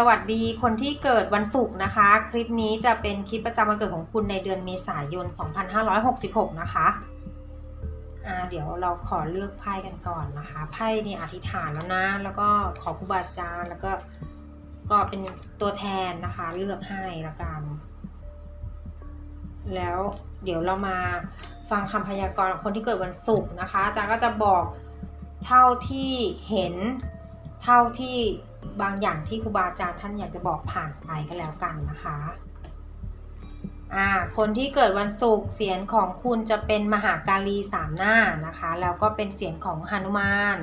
สวัสดีคนที่เกิดวันศุกร์นะคะ คลิปนี้จะเป็นคลิปประจำวันเกิดของคุณในเดือนเมษายน 2566 นะคะอ่าเดี๋ยวเราขอเลือกไพ่กันก่อนนะคะไพ่นี่อธิษฐานแล้วนะ แล้วก็ขอครูบาอาจารย์แล้วก็ก็เป็นตัวแทนนะคะ เลือกให้ละกันแล้วเดี๋ยวเรามาฟังคำพยากรณ์คนที่เกิดวันศุกร์นะคะอาจารย์ก็จะบอกเท่าที่เห็นเท่าที่ บางอย่างที่ครูบาอาจารย์ท่านอยากจะบอกผ่านไปก็แล้วกันนะคะอ่าคนที่เกิดวันศุกร์เสียงของคุณจะเป็นมหาการีสามหน้านะคะ แล้วก็เป็นเสียงของหนุมาน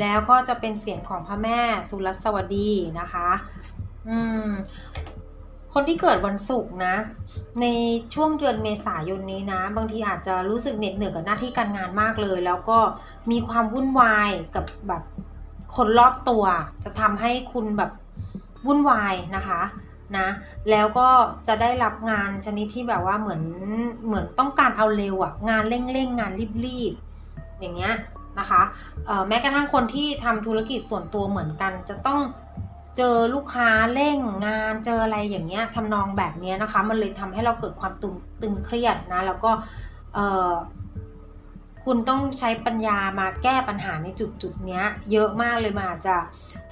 แล้วก็จะเป็นเสียงของพระแม่สุรสวดีนะคะอืมคนที่เกิดวันศุกร์นะ ในช่วงเดือนเมษายนนี้นะ บางทีอาจจะรู้สึกเหน็ดเหนื่อยกับหน้าที่การงานมากเลย แล้วก็มีความวุ่นวายกับแบบ คนรอบตัว จะทำให้คุณแบบวุ่นวายนะคะนะแล้วก็จะได้รับงานชนิดที่แบบว่าเหมือนเหมือนต้องการเอาเร็วอะงานเร่งๆงานรีบๆอย่างเงี้ยนะคะแม้กระทั่งคนที่ทำธุรกิจส่วนตัวเหมือนกัน จะต้องเจอลูกค้าเร่งงานเจออะไรอย่างเงี้ยทำนองแบบเนี้ยนะคะ มันเลยทำให้เราเกิดความตึงตึงเครียดนะแล้วก็ คุณต้องใช้ปัญญามาแก้ปัญหาในจุดจุดเนี้ยเยอะมากเลยมันอาจจะ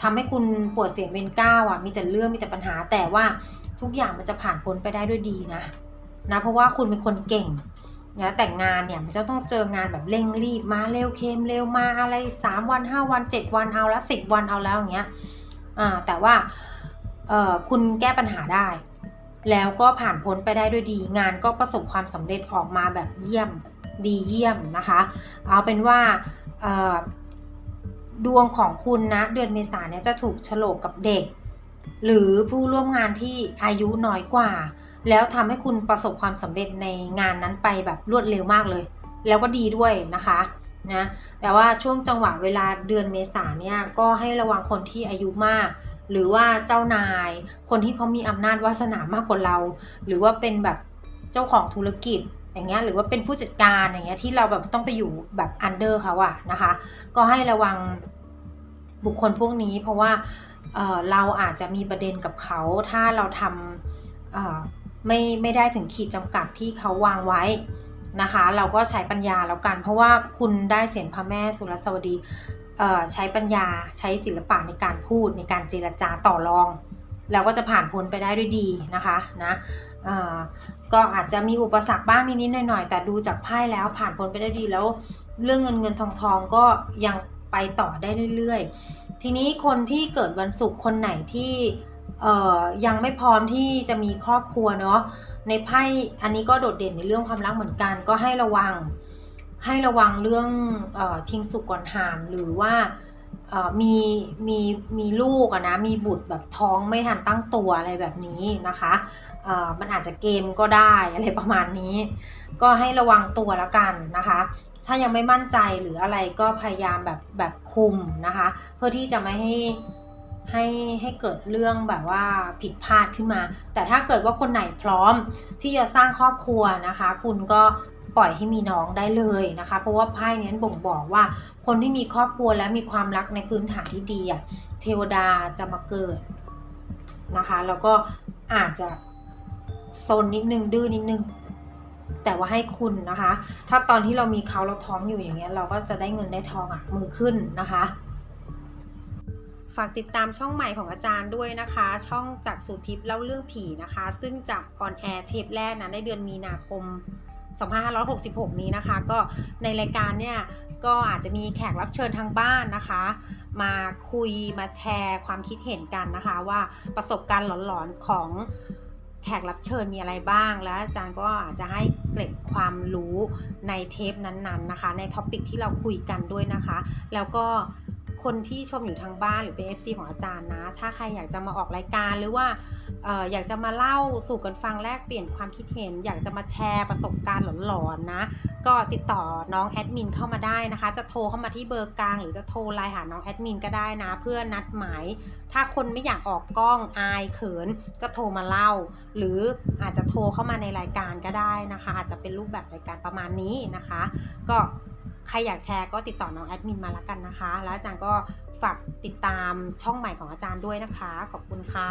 ทำให้คุณปวดเสียงเป็นก้าวอะมีแต่เรื่องมีแต่ปัญหา แต่ว่าทุกอย่างมันจะผ่านพ้นไปได้ด้วยดีนะนะเพราะว่าคุณเป็นคนเก่งนะแต่งานเนี่ยมันจะต้องเจองานแบบเร่งรีบมาเร็วเค็มเร็วมาอะไรสามวันห้าวันเจ็ดวันเอาแล้วสิบวันเอาแล้วอย่างเงี้ยอ่าแต่ว่าเอ่อคุณแก้ปัญหาได้ แล้วก็ผ่านพ้นไปได้ด้วยดี งานก็ประสบความสำเร็จออกมาแบบเยี่ยม ดีเยี่ยมนะคะ เอาเป็นว่าดวงของคุณนะเดือนเมษาเนี่ยจะถูกฉลกกับเด็ก หรือผู้ร่วมงานที่อายุน้อยกว่า แล้วทำให้คุณประสบความสำเร็จในงานนั้นไปแบบรวดเร็วมากเลย แล้วก็ดีด้วยนะคะนะแต่ว่าช่วงจังหวะเวลาเดือนเมษาเนี่ยก็ให้ระวังคนที่อายุมาก หรือว่าเจ้านาย คนที่เขามีอำนาจวาสนามากกว่าเรา หรือว่าเป็นแบบเจ้าของธุรกิจ อย่างเงี้ยหรือว่าเป็นผู้จัดการอย่างเงี้ยที่เราแบบต้องไปอยู่แบบอันเดอร์เขาอะนะคะ ก็ให้ระวังบุคคลพวกนี้ เพราะว่าเเราอาจจะมีประเด็นกับเขาถ้าเราทำไม่ไม่ได้ถึงขีดจำกัดที่เขาวางไว้นะคะ เราก็ใช้ปัญญาแล้วกัน เพราะว่าคุณได้เสียงพระแม่สุรสวดีใช้ปัญญาใช้ศิลปะในการพูดในการเจรจาต่อรองเราก็จะผ่านพ้นไปได้ด้วยดีนะคะนะ ก็อาจจะมีอุปสรรคบ้างนิดๆหน่อยๆ แต่ดูจากไพ่แล้วผ่านพ้นไปได้ดีแล้ว เรื่องเงินเงินทองทองก็ยังไปต่อได้เรื่อยๆ ทีนี้คนที่เกิดวันศุกร์คนไหนที่ยังไม่พร้อมที่จะมีครอบครัวเนาะในไพ่อันนี้ก็โดดเด่นในเรื่องความรักเหมือนกันก็ให้ระวังให้ระวังเรื่องอชิงสุกก่อนหามหรือว่า มีมีมีลูกอะนะมีบุตรแบบท้องไม่ทันตั้งตัวอะไรแบบนี้นะคะมันอาจจะเกมก็ได้อะไรประมาณนี้ ก็ให้ระวังตัวแล้วกันนะคะ ถ้ายังไม่มั่นใจหรืออะไรก็พยายามแบบแบบคุมนะคะ เพื่อที่จะไม่ให้ให้ให้เกิดเรื่องแบบว่าผิดพลาดขึ้นมา แต่ถ้าเกิดว่าคนไหนพร้อมที่จะสร้างครอบครัวนะคะ คุณก็ ปล่อยให้มีน้องได้เลยนะคะ เพราะว่าไพ่นี้บ่งบอกว่า คนที่มีครอบครัวและมีความรักในพื้นฐานที่ดีอะเทวดาจะมาเกิดนะคะ แล้วก็อาจจะโซนนิดนึงดื้อนิดนึงแต่ว่าให้คุณนะคะ ถ้าตอนที่เรามีเขาเราท้องอยู่อย่างเงี้ย เราก็จะได้เงินได้ทองอะมือขึ้นนะคะ ฝากติดตามช่องใหม่ของอาจารย์ด้วยนะคะ ช่องจากสูตรทิพย์เล่าเรื่องผีนะคะ ซึ่งจะออนแอร์เทปแรกนะในเดือนมีนาคม 2566 นี้นะคะ ก็ในรายการเนี่ยก็อาจจะมีแขกรับเชิญทางบ้านนะคะ มาคุยมาแชร์ความคิดเห็นกันนะคะ ว่าประสบการณ์หลอนๆของแขกรับเชิญมีอะไรบ้าง แล้วอาจารย์ก็อาจจะให้เกร็ดความรู้ในเทปนั้นๆนะคะ ในท็อปิกที่เราคุยกันด้วยนะคะ แล้วก็ คนที่ชมอยู่ทางบ้านหรือเป็น FC ของอาจารย์นะ ถ้าใครอยากจะมาออกรายการหรือว่าอออยากจะมาเล่าสู่กันฟังแลกเปลี่ยนความคิดเห็น อยากจะมาแชร์ประสบการณ์หลอนๆนะ ก็ติดต่อน้องแอดมินเข้ามาได้นะคะ จะโทรเข้ามาที่เบอร์กลาง หรือจะโทรไลน์หาน้องแอดมินก็ได้นะ เพื่อนัดหมาย ถ้าคนไม่อยากออกกล้องอายเขิน ก็โทรมาเล่า หรืออาจจะโทรเข้ามาในรายการก็ได้นะคะ อาจจะเป็นรูปแบบรายการประมาณนี้นะคะ ก็ ใครอยากแชร์ก็ติดต่อน้องแอดมินมาแล้วกันนะคะ แล้วอาจารย์ก็ฝากติดตามช่องใหม่ของอาจารย์ด้วยนะคะ ขอบคุณค่ะ